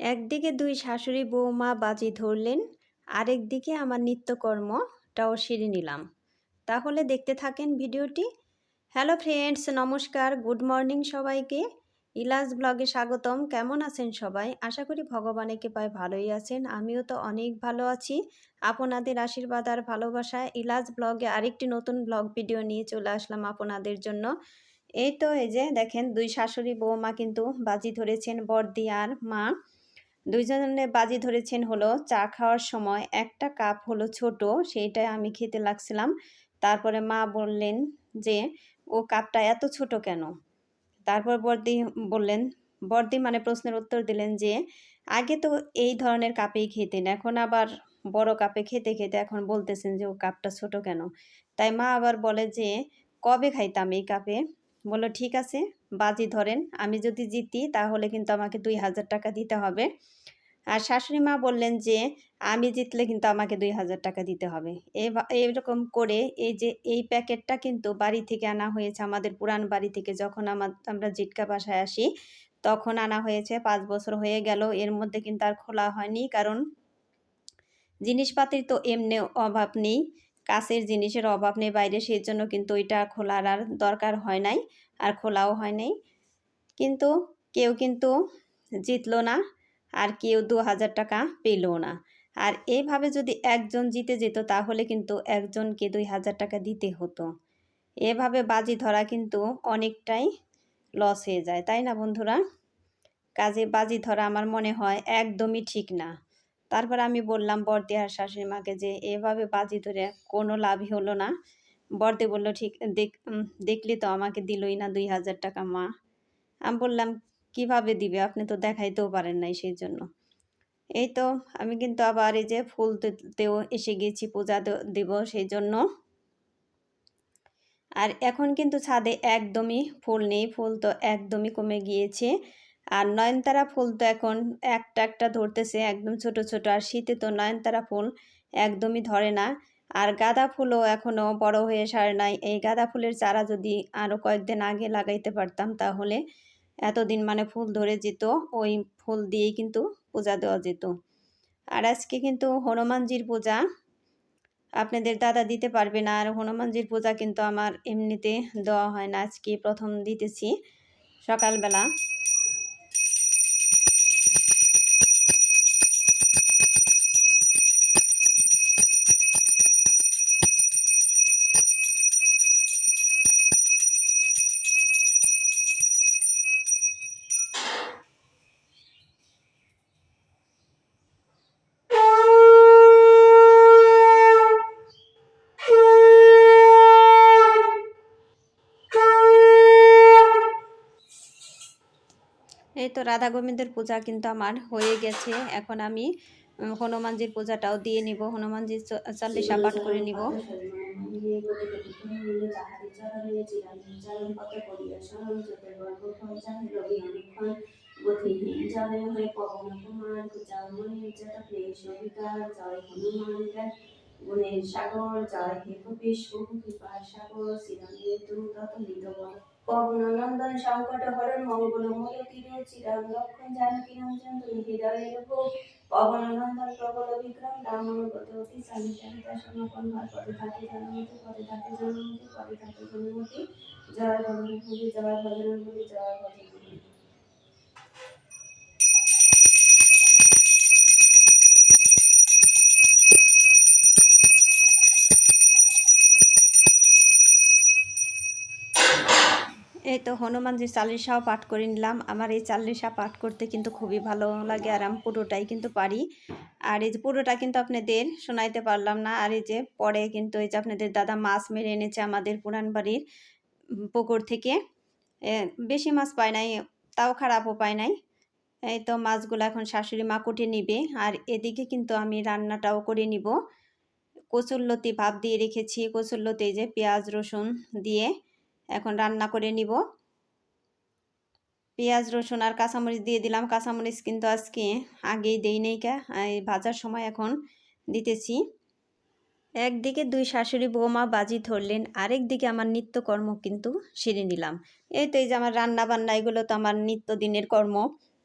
একদিকে দুই শাশুড়ি বৌমা বাজি ধরলেন, আরেক দিকে আমার নিত্যকর্মটাও সেরে নিলাম। তাহলে দেখতে থাকেন ভিডিওটি। হ্যালো ফ্রেন্ডস, নমস্কার, গুড মর্নিং সবাইকে। ইলাস ব্লগে স্বাগতম। কেমন আছেন সবাই? আশা করি ভগবানের পায় ভালোই আছেন। আমিও তো অনেক ভালো আছি। আপনাদের আশীর্বাদ আর ভালোবাসায় ইলাস ব্লগে আরেকটি নতুন ব্লগ ভিডিও নিয়ে চলে আসলাম আপনাদের জন্য। এই তো এই যে দেখেন, দুই শাশুড়ি বৌমা কিন্তু বাজি ধরেছেন বর্দি আর মা। দুইজনে বাজি ধরেছেন হলো, চা খাওয়ার সময় একটা কাপ হলো ছোট সেইটাই আমি খেতে লাগছিলাম। তারপরে মা বললেন যে, ও কাপটা এত ছোট কেন? তারপর বর্দি বললেন, বর্দি মানে প্রশ্নের উত্তর দিলেন যে, আগে তো এই ধরনের কাপেই খেতেন, এখন আবার বড় কাপে খেতে খেতে এখন বলতেছেন যে, ও কাপটা ছোট কেন? তাই মা আবার বলে যে, কবে খাইতাম এই কাপে? বলল, ঠিক আছে, বাজি ধরেন, আমি যদি জিতি তাহলে কিন্তু আমাকে দুই হাজার টাকা দিতে হবে। আর শাশুড়ি মা বললেন যে, আমি জিতলে কিন্তু আমাকে দুই হাজার টাকা দিতে হবে। এরকম করে এই যে, এই প্যাকেটটা কিন্তু বাড়ি থেকে আনা হয়েছে, আমাদের পুরান বাড়ি থেকে যখন আমার আমরা জিটকা বাসায় আসি, তখন আনা হয়েছে, পাঁচ বছর হয়ে গেল, এর মধ্যে কিন্তু আর খোলা হয়নি, কারণ জিনিসপাতির তো এমনি অভাব নেই, কাছের জিনিসের অভাব নেই, বাইরে সেই জন্য কিন্তু ওইটা খোলার আর দরকার হয় নাই। আর খোলাও হয় নাই। কিন্তু কেউ কিন্তু জিতলো না আর কেউ দু হাজার টাকা পেলও না। আর এইভাবে যদি একজন জিতে যেত তাহলে কিন্তু একজনকে দুই হাজার টাকা দিতে হতো। এভাবে বাজি ধরা কিন্তু অনেকটাই লস হয়ে যায়, তাই না বন্ধুরা? কাজে বাজি ধরা আমার মনে হয় একদমই ঠিক না। তারপর আমি বললাম বর্দি আর শাশুড়ি মাকে যে এভাবে বাজি ধরে কোনো লাভই হলো না। বর্দি বলল, ঠিক, দেখ দেখলি তো আমাকে দিলই না দুই হাজার টাকা মা। আমি বললাম, কীভাবে দিবে? আপনি তো দেখাইতেও পারেন নাই সেই জন্য এই তো আমি কিন্তু আবার এই যে ফুল তুলতেও এসে গেছি, পূজা দেব সেই জন্য আর এখন কিন্তু ছাদে একদমই ফুল নেই, ফুল তো একদমই কমে গিয়েছে। আর নয়নতারা ফুল তো এখন একটা একটা ধরতেছে, একদম ছোট ছোট। আর শীতে তো নয়নতারা ফুল একদমই ধরে না। আর গাঁদা ফুলও এখনও বড় হয়ে সারে নাই। এই গাঁদা ফুলের চারা যদি আরও কয়েকদিন আগে লাগাইতে পারতাম তাহলে এতদিন মানে ফুল ধরে যেত, ওই ফুল দিয়েই কিন্তু পূজা দেওয়া যেত। আর আজকে কিন্তু হনুমানজির পূজা। আপনাদের দাদা দিতে পারবে না, আর হনুমানজির পূজা কিন্তু আমার এমনিতে দেওয়া হয় না। আজকে প্রথম দিতেছি সকালবেলা। এই তো রাধা গোবিন্দের পূজা কিন্তু আমার হয়ে গেছে। এখন আমি হনুমানজির পূজাটাও দিয়ে নিব, হনুমানজির চাল্লিশা পাঠ করে নিব। গুণের সাগর জয় হে কপিস বহু কৃপার সাগর শ্রীরাম তত পবনন্দন সংকট, হরণ, মঙ্গল মূলতিরে চিরাম লক্ষণ জানকী রঞ্জন তুমি হৃদয়ে রূপ পবনন্দন প্রবল বিক্রম রামনুগত অতি সামি চাহিদা সমাপন ভার, পদে থাকে জনমতি, পদে থাকে জনমতি, পদে থাকে জনমতি। জয় ভজন জয় ভজন জয় ভজন। তো হনুমানজির চাল্লিশাও পাঠ করে নিলাম। আমার এই চাল্লিশা পাঠ করতে কিন্তু খুবই ভালো লাগে আর আমি পুরোটাই কিন্তু পারি। আর এই যে পুরোটা কিন্তু আপনাদের শোনাইতে পারলাম না। আর এই যে পরে কিন্তু এই যে আপনাদের দাদা মাছ মেরে এনেছে আমাদের পুরান বাড়ির পুকুর থেকে। বেশি মাছ পায় নাই, তাও খারাপও পায় নাই। এই তো মাছগুলো এখন শাশুড়ি মা কুটে নিবে। আর এদিকে কিন্তু আমি রান্নাটাও করে নিব। কচুরলতি ভাব দিয়ে রেখেছি। কচুরলতি যে পেঁয়াজ রসুন দিয়ে এখন রান্না করে নিব। পেঁয়াজ, রসুন আর কাঁচামরিচ দিয়ে দিলাম। কাঁচামরিচ কিন্তু আজকে আগেই দেই নেই কা। ভাজার সময় এখন দিতেছি। একদিকে দুই শাশুড়ি বৌমা বাজি ধরলেন আরেক দিকে আমার নিত্যকর্ম কিন্তু সেরে নিলাম। এই তো এই যে আমার রান্না বান্না এগুলো তো আমার নিত্যদিনের কর্ম।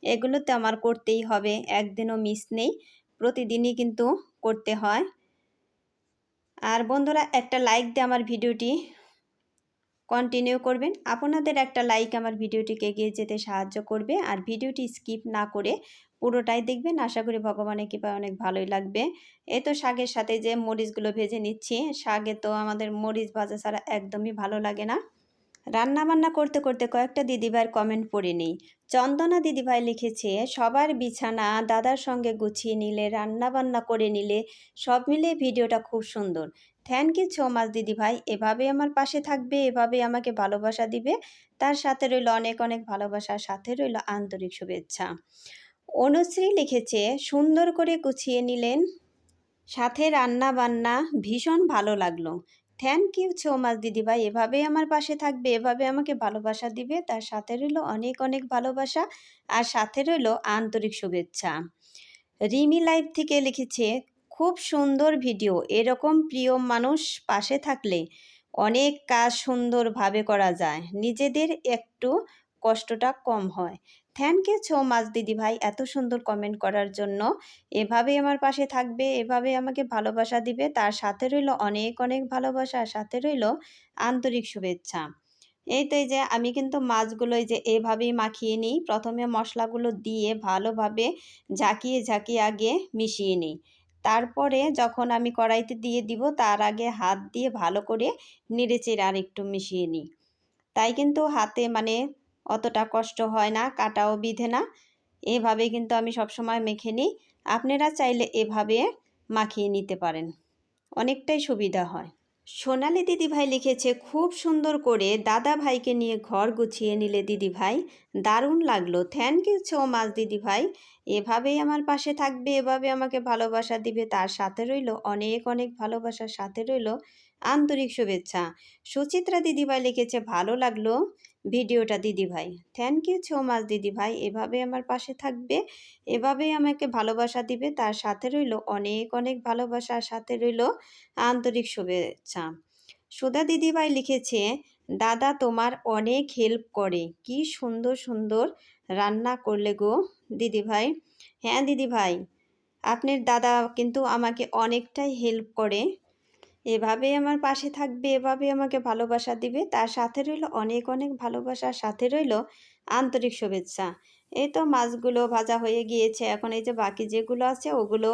এগুলো তো আমার করতেই হবে, একদিনও মিস নেই। প্রতিদিনই কিন্তু করতে হয়। আর বন্ধুরা, একটা লাইক দিয়ে আমার ভিডিওটি কন্টিনিউ করবেন। আপনাদের একটা লাইক আমার ভিডিওটিকে এগিয়ে যেতে সাহায্য করবে। আর ভিডিওটি স্কিপ না করে পুরোটাই দেখবেন। আশা করি ভগবানের কৃপায় অনেক ভালোই লাগবে। এ তো শাকের সাথে যে মরিচগুলো ভেজে নিচ্ছি, শাকে তো আমাদের মরিচ ভাজা ছাড়া একদমই ভালো লাগে না। রান্না বান্না করতে করতে কয়েকটা দিদিভাইয়ের কমেন্ট পড়ে নিই। চন্দনা দিদিভাই লিখেছে, সবার বিছানা দাদার সঙ্গে গুছিয়ে নিলে, রান্নাবান্না করে নিলে, সব মিলে ভিডিওটা খুব সুন্দর। থ্যাংক ইউ সো মাচ দিদিভাই এভাবে আমার পাশে থাকবে এভাবে আমাকে ভালোবাসা দিবে। তার সাথে রইল অনেক অনেক ভালোবাসার সাথে রইল আন্তরিক শুভেচ্ছা। অনুশ্রী লিখেছে, সুন্দর করে গুছিয়ে নিলেন, সাথে রান্না বান্না ভীষণ ভালো লাগল। থ্যাংক ইউ সো মাচ দিদিভাই। এভাবেই আমার পাশে থাকবে, এভাবে আমাকে ভালোবাসা দিবে। তার সাথে রইল অনেক অনেক ভালোবাসা। আর সাথে রইল আন্তরিক শুভেচ্ছা। রিমি লাইভ থেকে লিখেছে, খুব সুন্দর ভিডিও। এরকম প্রিয় মানুষ পাশে থাকলে অনেক কাজ সুন্দরভাবে করা যায়। নিজেদের একটু কষ্টটা কম হয়। থ্যাংক ইউ সো মাচ দিদি ভাই, এত সুন্দর কমেন্ট করার জন্য। এভাবেই আমার পাশে থাকবে এভাবে আমাকে ভালোবাসা দিবে। তার সাথে রইল অনেক অনেক ভালোবাসা সাথে রইল আন্তরিক শুভেচ্ছা। এই তো এই যে আমি কিন্তু মাছগুলো এই যে এভাবেই মাখিয়ে নিই। প্রথমে মশলাগুলো দিয়ে ভালোভাবে ঝাঁকিয়ে ঝাঁকিয়ে আগে মিশিয়ে নিই। তারপরে যখন আমি কড়াইতে দিয়ে দিব, তার আগে হাত দিয়ে ভালো করে নেড়েচেড়ে আর একটু মিশিয়ে নিই। তাই কিন্তু হাতে মানে অতটা কষ্ট হয় না, কাটাও বিধে না। এভাবে কিন্তু আমি সবসময় মেখে নিই। আপনারা চাইলে এভাবে মাখিয়ে নিতে পারেন। অনেকটাই সুবিধা হয়। সোনালি দিদিভাই লিখেছে, খুব সুন্দর করে দাদা ভাইকে নিয়ে ঘর গুছিয়ে নিলে দিদিভাই দারুণ লাগল। থ্যাংক ইউ সো মাচ দিদিভাই। এভাবেই আমার পাশে থাকবে, এভাবে আমাকে ভালোবাসা দিবে। তার সাথে রইল, অনেক অনেক ভালোবাসার সাথে রইল আন্তরিক শুভেচ্ছা। সুচিত্রা দিদিভাই লিখেছে, ভালো লাগল। ভিডিওটা দিদিভাই থ্যাংক ইউ সো মাচ দিদিভাই এভাবে আমার পাশে থাকবে। এভাবেই আমাকে ভালোবাসা দিবে। তার সাথে রইল অনেক অনেক ভালোবাসার সাথে রইল আন্তরিক শুভেচ্ছা। সুধা দিদিভাই লিখেছে, দাদা তোমার অনেক হেল্প করে। কি সুন্দর সুন্দর রান্না করলে গো দিদিভাই হ্যাঁ দিদিভাই আপনার দাদা কিন্তু আমাকে অনেকটাই হেল্প করে। এভাবে আমার পাশে থাকবে এভাবে আমাকে ভালোবাসা দিবে। তার সাথে রইল অনেক অনেক ভালোবাসার সাথে রইল আন্তরিক শুভেচ্ছা। এই তো মাছগুলো ভাজা হয়ে গিয়েছে। এখন এই যে বাকি যেগুলো আছে, ওগুলো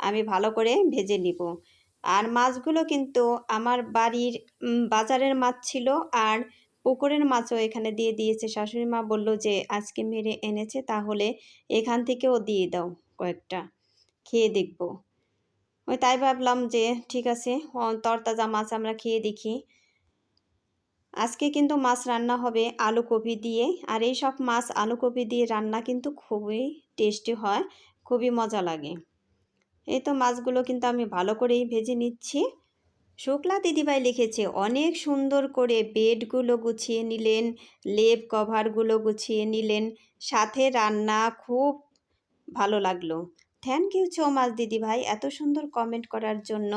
আমি ভালো করে ভেজে নিব। আর মাছগুলো কিন্তু আমার বাড়ির বাজারের মাছ ছিল। আর পুকুরের মাছও এখানে দিয়ে দিয়েছে। শাশুড়ি মা বলল যে, আজকে মেরে এনেছে, তাহলে এখান থেকেও দিয়ে দাও কয়েকটা। খেয়ে দেখব। ওই তাই ভাবলাম যে ঠিক আছে তরতাজা মাছ আমরা খেয়ে দেখি। আজকে কিন্তু মাছ রান্না হবে আলু কপি দিয়ে, আর এই সব মাছ আলু কপি দিয়ে রান্না কিন্তু খুবই টেস্টি হয়, খুবই মজা লাগে। এই তো মাছগুলো কিন্তু আমি ভালো করেই ভেজে নিচ্ছি। শুক্লা দিদিভাই লিখেছে, অনেক সুন্দর করে বেডগুলো গুছিয়ে নিলেন, লেপ কভারগুলো গুছিয়ে নিলেন, সাথে রান্না খুব ভালো লাগল। থ্যাংক ইউ সো মাচ দিদি ভাই এত সুন্দর কমেন্ট করার জন্য।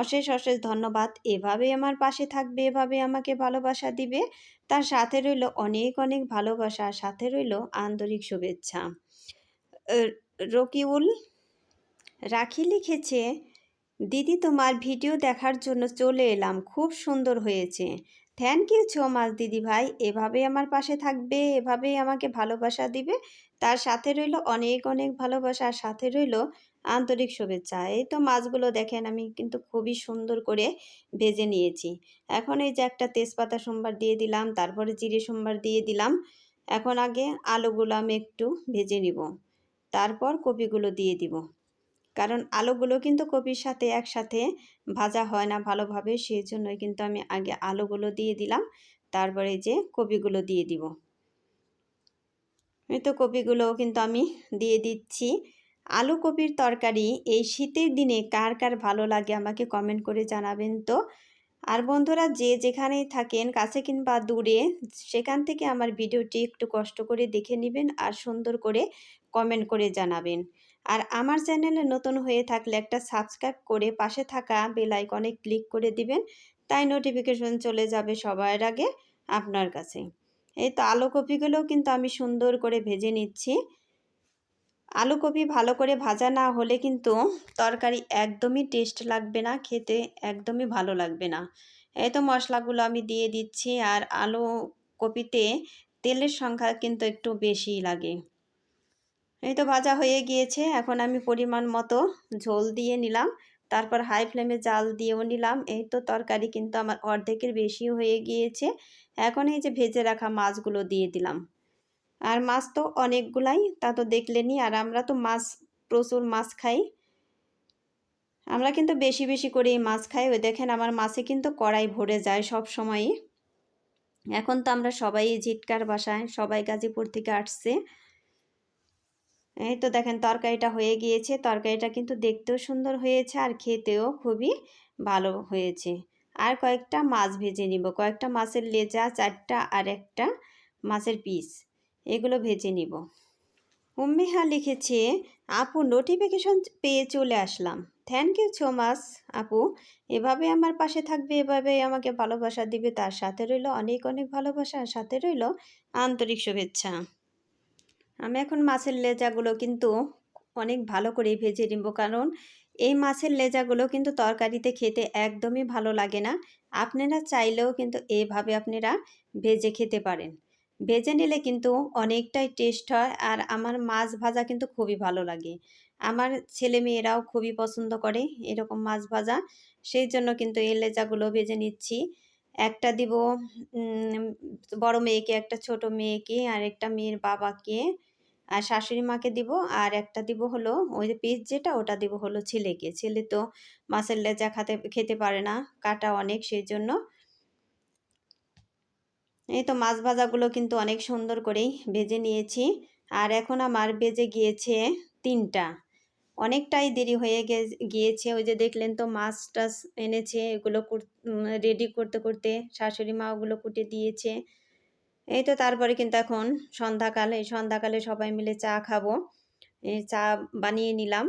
অশেষ অশেষ ধন্যবাদ। এভাবে আমার পাশে থাকবে এভাবে আমাকে ভালোবাসা দিবে। তার সাথে রইল অনেক অনেক ভালোবাসা, সাথে রইল আন্তরিক শুভেচ্ছা। রকিউল, রাখি লিখেছে, দিদি তোমার ভিডিও দেখার জন্য চলে এলাম, খুব সুন্দর হয়েছে। থ্যাংক ইউ সো মাচ দিদি ভাই এভাবে আমার পাশে থাকবে, এভাবেই আমাকে ভালোবাসা দিবে। তার সাথে রইল অনেক অনেক ভালোবাসার সাথে রইল আন্তরিক শুভেচ্ছা। এই তো মাছগুলো দেখেন আমি কিন্তু খুবই সুন্দর করে ভেজে নিয়েছি। এখন এই যে একটা তেজপাতা সোমবার দিয়ে দিলাম, তারপরে জিরে সোমবার দিয়ে দিলাম। এখন আগে আলুগুলো আমি একটু ভেজে নিব, তারপর কপিগুলো দিয়ে দিব। কারণ আলুগুলো কিন্তু কপির সাথে একসাথে ভাজা হয় না ভালোভাবে সেই জন্যই কিন্তু আমি আগে আলুগুলো দিয়ে দিলাম, তারপরে যে কপিগুলো দিয়ে দিব। তো কপিগুলোও কিন্তু আমি দিয়ে দিচ্ছি। আলু কপির তরকারি এই শীতের দিনে কার কার ভালো লাগে আমাকে কমেন্ট করে জানাবেন তো। আর বন্ধুরা যে যেখানেই থাকেন, কাছে কিংবা দূরে, সেখান থেকে আমার ভিডিওটি একটু কষ্ট করে দেখে নেবেন আর সুন্দর করে কমেন্ট করে জানাবেন। আর আমার চ্যানেলে নতুন হয়ে থাকলে একটা সাবস্ক্রাইব করে পাশে থাকা বেল আইকনে ক্লিক করে দিবেন, তাই নোটিফিকেশন চলে যাবে সবার আগে আপনার কাছে। এই তো আলু কপিগুলোও কিন্তু আমি সুন্দর করে ভেজে নিচ্ছি। আলু কপি ভালো করে ভাজা না হলে কিন্তু তরকারি একদমই টেস্ট লাগবে না, খেতে একদমই ভালো লাগবে না। এই তো মশলাগুলো আমি দিয়ে দিচ্ছি আর আলু কপিতে তেলের সংখ্যা কিন্তু একটু বেশি লাগে। এই তো ভাজা হয়ে গিয়েছে, এখন আমি পরিমাণ মতো ঝোল দিয়ে নিলাম। তারপর হাই ফ্লেমে জাল দিয়েও নিলাম। এই তো তরকারি কিন্তু আমার অর্ধেকের বেশি হয়ে গিয়েছে। এখন এই যে ভেজে রাখা মাছগুলো দিয়ে দিলাম। আর মাছ তো অনেকগুলাই, তা তো দেখলেনি আর আমরা তো মাছ, প্রচুর মাছ খাই। আমরা কিন্তু বেশি বেশি করে এই মাছ খাই। ওই দেখেন আমার মাছে কিন্তু কড়াই ভরে যায় সব সময়ই। এখন তো আমরা সবাই ঝিটকার বাসায়, সবাই গাজীপুর থেকে আসছে। এই তো দেখেন তরকারিটা হয়ে গিয়েছে। তরকারিটা কিন্তু দেখতেও সুন্দর হয়েছে আর খেতেও খুবই ভালো হয়েছে। আর কয়েকটা মাছ ভেজে নিব। কয়েকটা মাছের লেজা, চারটা আর একটা মাছের পিস। এগুলো ভেজে নিব। উম্মিহা লিখেছে, আপু নোটিফিকেশন পেয়ে চলে আসলাম। থ্যাংক ইউ সো মাচ আপু। এভাবে আমার পাশে থাকবে, এভাবে আমাকে ভালোবাসা দিবে। তার সাথে রইল অনেক অনেক ভালোবাসা। সাথে রইল আন্তরিক শুভেচ্ছা। আমি এখন মাছের লেজাগুলো কিন্তু অনেক ভালো করে ভেজে নিব। কারণ এই মাছের লেজাগুলো কিন্তু তরকারিতে খেতে একদমই ভালো লাগে না। আপনারা চাইলেও কিন্তু এভাবে আপনারা ভেজে খেতে পারেন। ভেজে নিলে কিন্তু অনেকটাই টেস্ট হয় আর আমার মাছ ভাজা কিন্তু খুবই ভালো লাগে। আমার ছেলে মেয়েরাও খুবই পছন্দ করে এরকম মাছ ভাজা। সেই জন্য কিন্তু এই লেজাগুলো ভেজে নিচ্ছি। একটা দিব বড় মেয়েকে, একটা ছোট মেয়েকে আর একটা মেয়ের বাবাকে। আর শাশুড়ি মাকে দিব। আর একটা দিব হলো ওই যে পিস যেটা, ওটা দিব হলো ছেলেকে। ছেলে তো মাছের লেজা খাতে, খেতে পারে না, কাটা অনেক সেই জন্য এই তো মাছ ভাজাগুলো কিন্তু অনেক সুন্দর করেই ভেজে নিয়েছি। আর এখন আমার বেজে গিয়েছে তিনটা। অনেকটাই দেরি হয়ে গিয়েছে। ওই যে দেখলেন তো মাছ টাছ এনেছে, এগুলো রেডি করতে করতে শাশুড়ি মা ওগুলো কুটে দিয়েছে। এই তো তারপরে কিন্তু এখন সন্ধ্যাকাল, এই সন্ধ্যাকালে সবাই মিলে চা খাব। চা বানিয়ে নিলাম,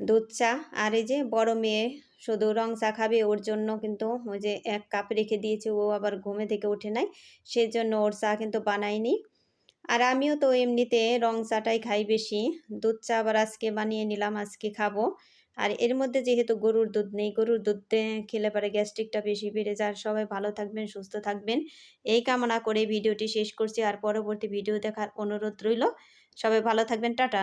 দুধ চা, আর এই যে বড় মেয়ে শুধু রং চা খাবে, ওর জন্য কিন্তু ওই যে এক কাপ রেখে দিয়েছে, ও আবার ঘুমে থেকে ওঠে নাই সেই জন্য ওর চা কিন্তু বানাইনি। আর আমিও তো এমনিতে রং চাটাই খাই বেশি, দুধ চা আবার আজকে বানিয়ে নিলাম, আজকে খাব। আর এর মধ্যে যেহেতু গরুর দুধ নেই, গরুর দুধ খেলে পরে গ্যাস্ট্রিকটা বেশি বেড়ে যায়। সবাই ভালো থাকবেন, সুস্থ থাকবেন। এই কামনা করে ভিডিওটি শেষ করছি। আর পরবর্তী ভিডিও দেখার অনুরোধ রইল। সবাই ভালো থাকবেন। টাটা!